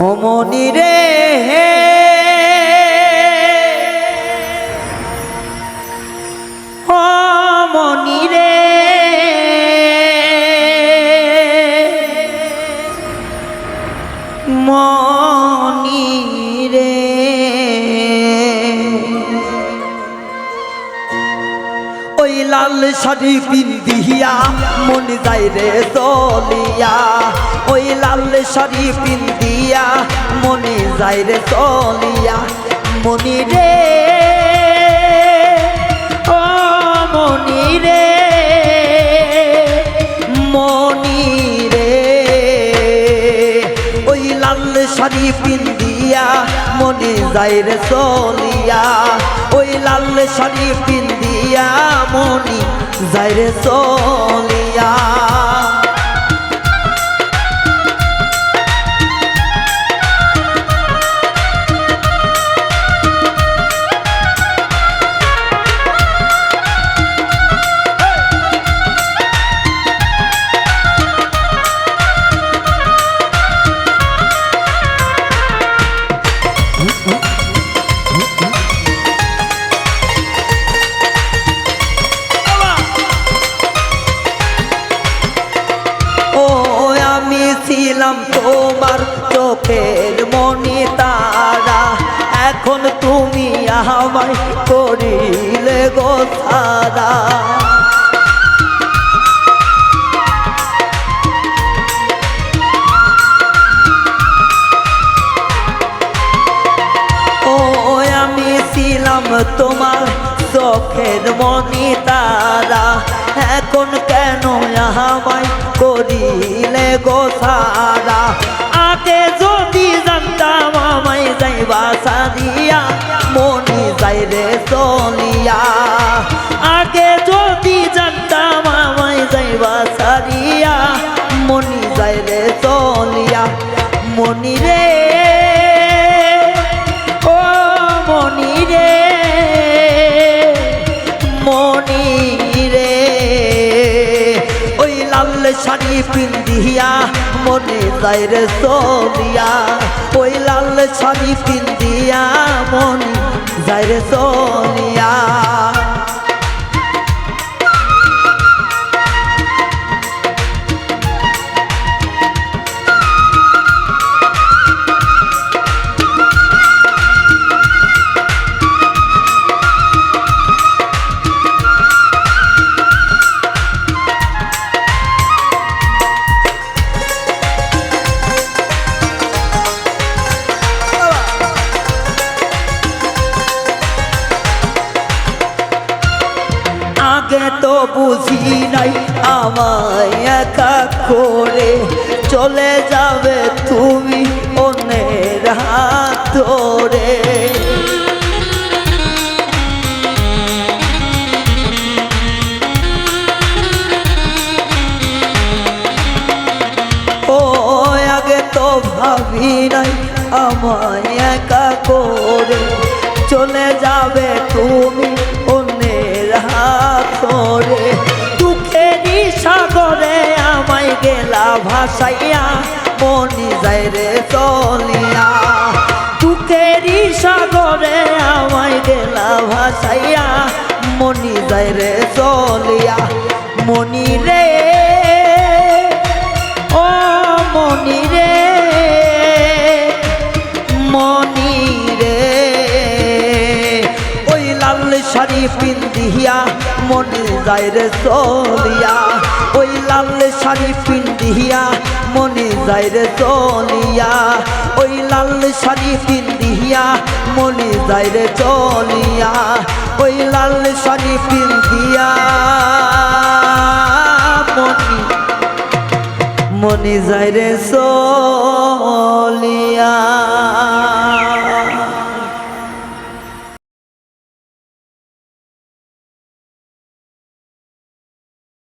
অমনি রে অমনি রে। মনি রে। ওই লাল শাড়ি পিন্দিয়া মন যায় রে চলিয়া। ওই লাল শাড়ি পিন্দিয়া মনে যায় রে চলিয়া। মনি রে, ও মনি রে মনি রে। ওই লাল শাড়ি পিন্দিয়া মনে যায় রে চলিয়া। ওই লাল শাড়ি পিন্দিয়া মনি যাইরে চলিয়া ছিলাম তোমার চোখের মনি তারা এখন তুমি আমায় করিলে গো সারা। তোমার চোখের মনি তারা, এখন কেন আমায় করিলে গো সারা? আগে যদি জানতাম আমায় যাইবা সারিয়া, মনি যাই রে চলিয়া। আগে যদি জানতাম আমায় যাইবা সারিয়া, মনি যাই রে চলিয়া। মনি রে, ও মনি রে। শাড়ি পিন্দিয়া মনে যায় রে চলিয়া ওই লাল শাড়ি পিন্দিয়া মনে যায় রে চলিয়া তো বুঝি নাই, আমায় একা করে চলে যাবে তুমি অন্যের হাত ধরে। ও, আগে তো ভাবি নাই, আমায় একা করে চলে যাবে তুমি ধরে দুঃখেরই সাগরে আমায় গেলা ভাসাইয়া, মনি যায় রে চলিয়া। দুঃখেরই সাগরে আমায় গেলা ভাসাইয়া, মনি যায় রে চলিয়া। মনি রে শাড়ি পিন্দিয়া মনে যায় চলিয়া। ওই লাল শাড়ি পিন্দিয়া মনে যায় রে চলিয়া। ওই লাল শাড়ি পিন্দিয়া মনে যায় রে চলিয়া। ওই লাল শাড়ি পিন্দিয়া মনি মনি যায় চলিয়া।